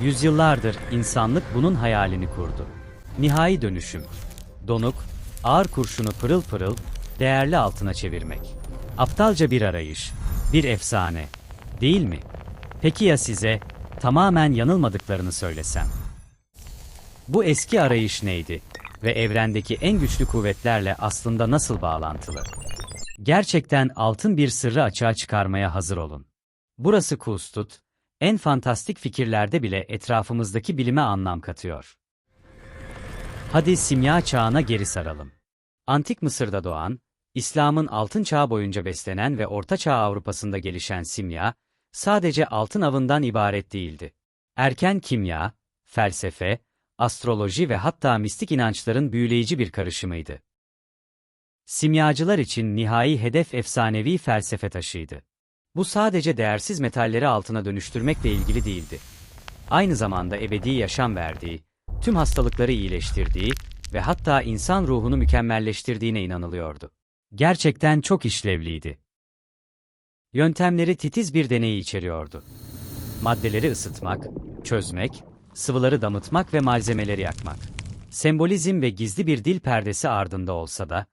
Yüzyıllardır insanlık bunun hayalini kurdu. Nihai dönüşüm. Donuk, ağır kurşunu pırıl pırıl, değerli altına çevirmek. Aptalca bir arayış, bir efsane. Değil mi? Peki ya size, tamamen yanılmadıklarını söylesem? Bu eski arayış neydi ve evrendeki en güçlü kuvvetlerle aslında nasıl bağlantılı? Gerçekten altın bir sırrı açığa çıkarmaya hazır olun. Burası Kustut, en fantastik fikirlerde bile etrafımızdaki bilime anlam katıyor. Hadi simya çağına geri saralım. Antik Mısır'da doğan, İslam'ın altın çağı boyunca beslenen ve Orta Çağ Avrupa'sında gelişen simya, sadece altın avından ibaret değildi. Erken kimya, felsefe, astroloji ve hatta mistik inançların büyüleyici bir karışımıydı. Simyacılar için nihai hedef efsanevi felsefe taşıydı. Bu sadece değersiz metalleri altına dönüştürmekle ilgili değildi. Aynı zamanda ebedi yaşam verdiği, tüm hastalıkları iyileştirdiği ve hatta insan ruhunu mükemmelleştirdiğine inanılıyordu. Gerçekten çok işlevliydi. Yöntemleri titiz bir deneyi içeriyordu. Maddeleri ısıtmak, çözmek, sıvıları damıtmak ve malzemeleri yakmak. Sembolizm ve gizli bir dil perdesi ardında olsa da,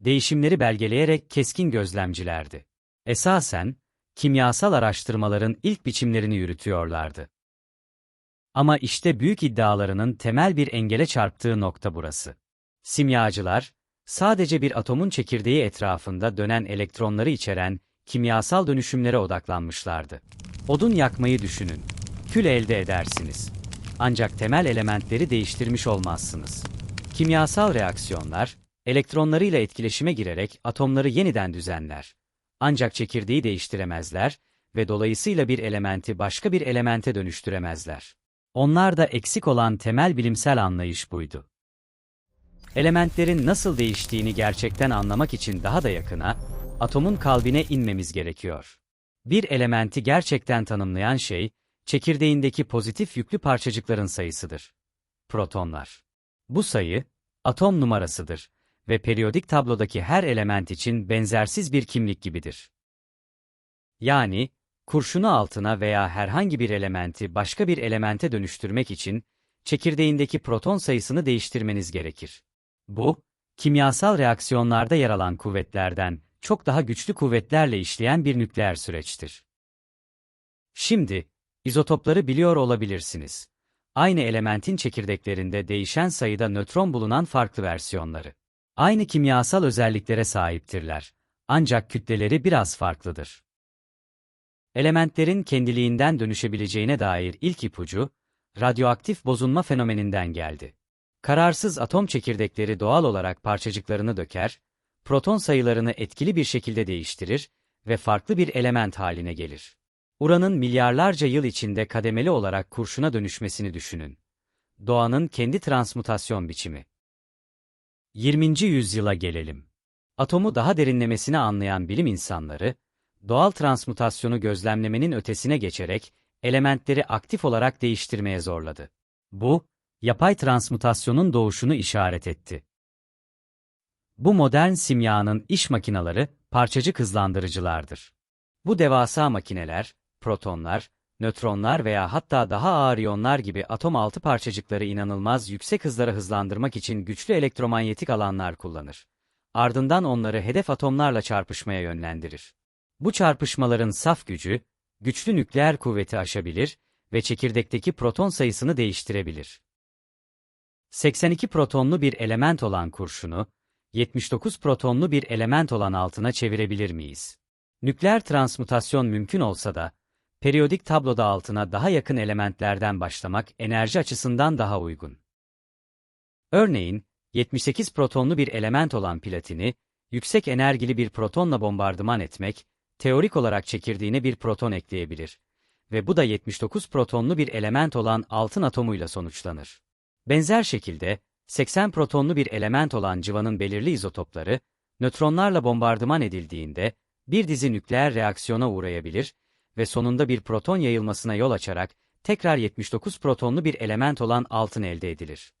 değişimleri belgeleyerek keskin gözlemcilerdi. Esasen, kimyasal araştırmaların ilk biçimlerini yürütüyorlardı. Ama işte büyük iddialarının temel bir engele çarptığı nokta burası. Simyacılar, sadece bir atomun çekirdeği etrafında dönen elektronları içeren kimyasal dönüşümlere odaklanmışlardı. Odun yakmayı düşünün. Kül elde edersiniz. Ancak temel elementleri değiştirmiş olmazsınız. Kimyasal reaksiyonlar, elektronlarıyla etkileşime girerek atomları yeniden düzenler. Ancak çekirdeği değiştiremezler ve dolayısıyla bir elementi başka bir elemente dönüştüremezler. Onlar da eksik olan temel bilimsel anlayış buydu. Elementlerin nasıl değiştiğini gerçekten anlamak için daha da yakına, atomun kalbine inmemiz gerekiyor. Bir elementi gerçekten tanımlayan şey, çekirdeğindeki pozitif yüklü parçacıkların sayısıdır. Protonlar. Bu sayı, atom numarasıdır ve periyodik tablodaki her element için benzersiz bir kimlik gibidir. Yani, kurşunu altına veya herhangi bir elementi başka bir elemente dönüştürmek için, çekirdeğindeki proton sayısını değiştirmeniz gerekir. Bu, kimyasal reaksiyonlarda yer alan kuvvetlerden çok daha güçlü kuvvetlerle işleyen bir nükleer süreçtir. Şimdi, izotopları biliyor olabilirsiniz. Aynı elementin çekirdeklerinde değişen sayıda nötron bulunan farklı versiyonları. Aynı kimyasal özelliklere sahiptirler. Ancak kütleleri biraz farklıdır. Elementlerin kendiliğinden dönüşebileceğine dair ilk ipucu, radyoaktif bozulma fenomeninden geldi. Kararsız atom çekirdekleri doğal olarak parçacıklarını döker, proton sayılarını etkili bir şekilde değiştirir ve farklı bir element haline gelir. Uranın milyarlarca yıl içinde kademeli olarak kurşuna dönüşmesini düşünün. Doğanın kendi transmutasyon biçimi. 20. yüzyıla gelelim. Atomu daha derinlemesine anlayan bilim insanları, doğal transmutasyonu gözlemlemenin ötesine geçerek elementleri aktif olarak değiştirmeye zorladı. Bu, yapay transmutasyonun doğuşunu işaret etti. Bu modern simyanın iş makinaları, parçacık hızlandırıcılardır. Bu devasa makineler, protonlar, nötronlar veya hatta daha ağır iyonlar gibi atom altı parçacıkları inanılmaz yüksek hızlara hızlandırmak için güçlü elektromanyetik alanlar kullanır. Ardından onları hedef atomlarla çarpışmaya yönlendirir. Bu çarpışmaların saf gücü, güçlü nükleer kuvveti aşabilir ve çekirdekteki proton sayısını değiştirebilir. 82 protonlu bir element olan kurşunu, 79 protonlu bir element olan altına çevirebilir miyiz? Nükleer transmutasyon mümkün olsa da, periyodik tabloda altına daha yakın elementlerden başlamak enerji açısından daha uygun. Örneğin, 78 protonlu bir element olan platini, yüksek enerjili bir protonla bombardıman etmek, teorik olarak çekirdeğine bir proton ekleyebilir. Ve bu da 79 protonlu bir element olan altın atomuyla sonuçlanır. Benzer şekilde, 80 protonlu bir element olan civanın belirli izotopları, nötronlarla bombardıman edildiğinde, bir dizi nükleer reaksiyona uğrayabilir ve sonunda bir proton yayılmasına yol açarak tekrar 79 protonlu bir element olan altın elde edilir.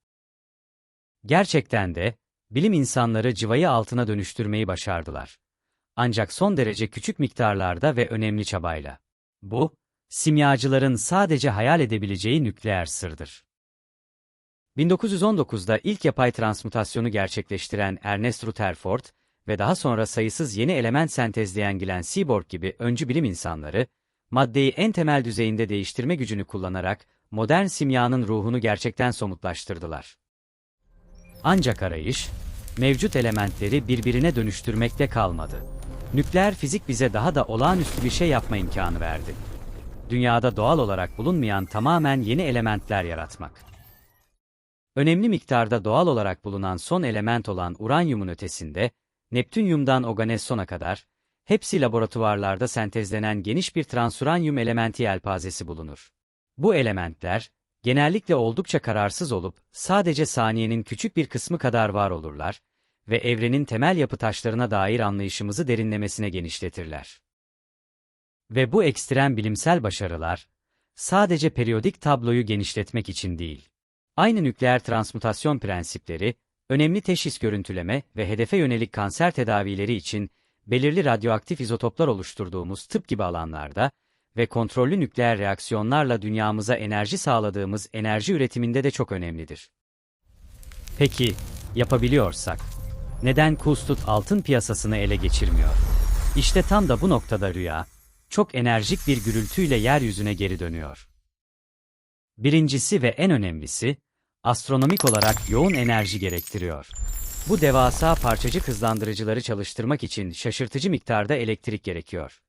Gerçekten de, bilim insanları cıvayı altına dönüştürmeyi başardılar. Ancak son derece küçük miktarlarda ve önemli çabayla. Bu, Simyacıların sadece hayal edebileceği nükleer sırdır. 1919'da ilk yapay transmutasyonu gerçekleştiren Ernest Rutherford ve daha sonra sayısız yeni element sentezleyen Glenn Seaborg gibi öncü bilim insanları, maddeyi en temel düzeyinde değiştirme gücünü kullanarak modern simyanın ruhunu gerçekten somutlaştırdılar. Ancak arayış, mevcut elementleri birbirine dönüştürmekte kalmadı. Nükleer fizik bize daha da olağanüstü bir şey yapma imkanı verdi. Dünyada doğal olarak bulunmayan tamamen yeni elementler yaratmak. Önemli miktarda doğal olarak bulunan son element olan uranyumun ötesinde, Neptünyum'dan oganessona kadar, hepsi laboratuvarlarda sentezlenen geniş bir transuranyum elementi yelpazesi bulunur. Bu elementler, genellikle oldukça kararsız olup, sadece saniyenin küçük bir kısmı kadar var olurlar ve evrenin temel yapı taşlarına dair anlayışımızı derinlemesine genişletirler. Ve bu ekstrem bilimsel başarılar, sadece periyodik tabloyu genişletmek için değil. Aynı nükleer transmutasyon prensipleri, önemli teşhis görüntüleme ve hedefe yönelik kanser tedavileri için belirli radyoaktif izotoplar oluşturduğumuz tıp gibi alanlarda ve kontrollü nükleer reaksiyonlarla dünyamıza enerji sağladığımız enerji üretiminde de çok önemlidir. Peki, yapabiliyorsak, neden Kustut altın piyasasını ele geçirmiyor? İşte tam da bu noktada rüya, çok enerjik bir gürültüyle yeryüzüne geri dönüyor. Birincisi ve en önemlisi, astronomik olarak yoğun enerji gerektiriyor. Bu devasa parçacık hızlandırıcıları çalıştırmak için şaşırtıcı miktarda elektrik gerekiyor.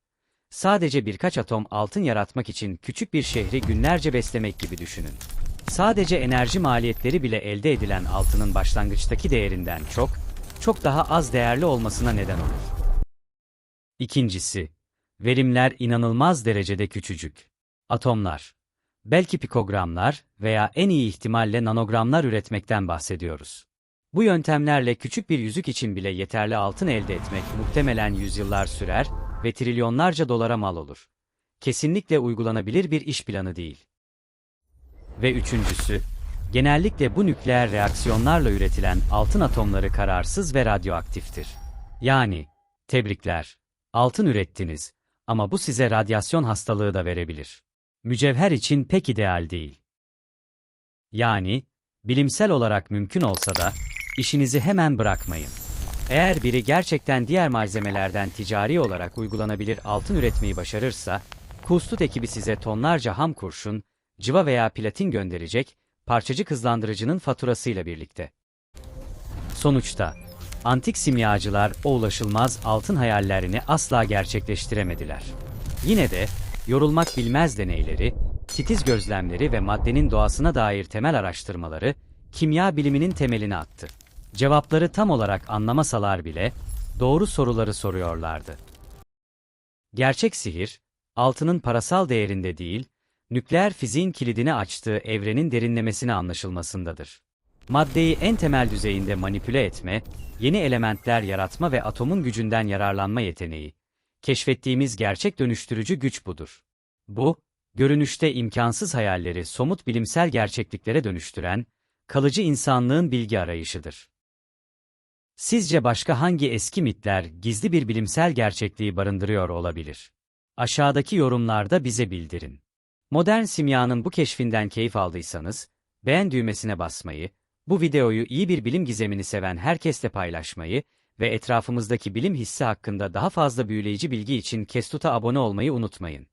Sadece birkaç atom altın yaratmak için küçük bir şehri günlerce beslemek gibi düşünün. Sadece enerji maliyetleri bile elde edilen altının başlangıçtaki değerinden çok, çok daha az değerli olmasına neden olur. İkincisi, verimler inanılmaz derecede küçücük. Atomlar, belki pikogramlar veya en iyi ihtimalle nanogramlar üretmekten bahsediyoruz. Bu yöntemlerle küçük bir yüzük için bile yeterli altın elde etmek muhtemelen yüzyıllar sürer ve trilyonlarca dolara mal olur. Kesinlikle uygulanabilir bir iş planı değil. Ve üçüncüsü, genellikle bu nükleer reaksiyonlarla üretilen altın atomları kararsız ve radyoaktiftir. Yani, tebrikler, altın ürettiniz ama bu size radyasyon hastalığı da verebilir. Mücevher için pek ideal değil. Yani, bilimsel olarak mümkün olsa da, işinizi hemen bırakmayın. Eğer biri gerçekten diğer malzemelerden ticari olarak uygulanabilir altın üretmeyi başarırsa, Kustut ekibi size tonlarca ham kurşun, cıva veya platin gönderecek, parçacık hızlandırıcının faturasıyla birlikte. Sonuçta, antik simyacılar o ulaşılmaz altın hayallerini asla gerçekleştiremediler. Yine de, yorulmak bilmez deneyleri, titiz gözlemleri ve maddenin doğasına dair temel araştırmaları, kimya biliminin temelini attı. Cevapları tam olarak anlamasalar bile, doğru soruları soruyorlardı. Gerçek sihir, altının parasal değerinde değil, nükleer fiziğin kilidini açtığı evrenin derinlemesine anlaşılmasındadır. Maddeyi en temel düzeyinde manipüle etme, yeni elementler yaratma ve atomun gücünden yararlanma yeteneği. Keşfettiğimiz gerçek dönüştürücü güç budur. Bu, görünüşte imkansız hayalleri somut bilimsel gerçekliklere dönüştüren, kalıcı insanlığın bilgi arayışıdır. Sizce başka hangi eski mitler gizli bir bilimsel gerçekliği barındırıyor olabilir? Aşağıdaki yorumlarda bize bildirin. Modern simyanın bu keşfinden keyif aldıysanız, beğen düğmesine basmayı, bu videoyu iyi bir bilim gizemini seven herkesle paylaşmayı ve etrafımızdaki bilim hissi hakkında daha fazla büyüleyici bilgi için Kestut'a abone olmayı unutmayın.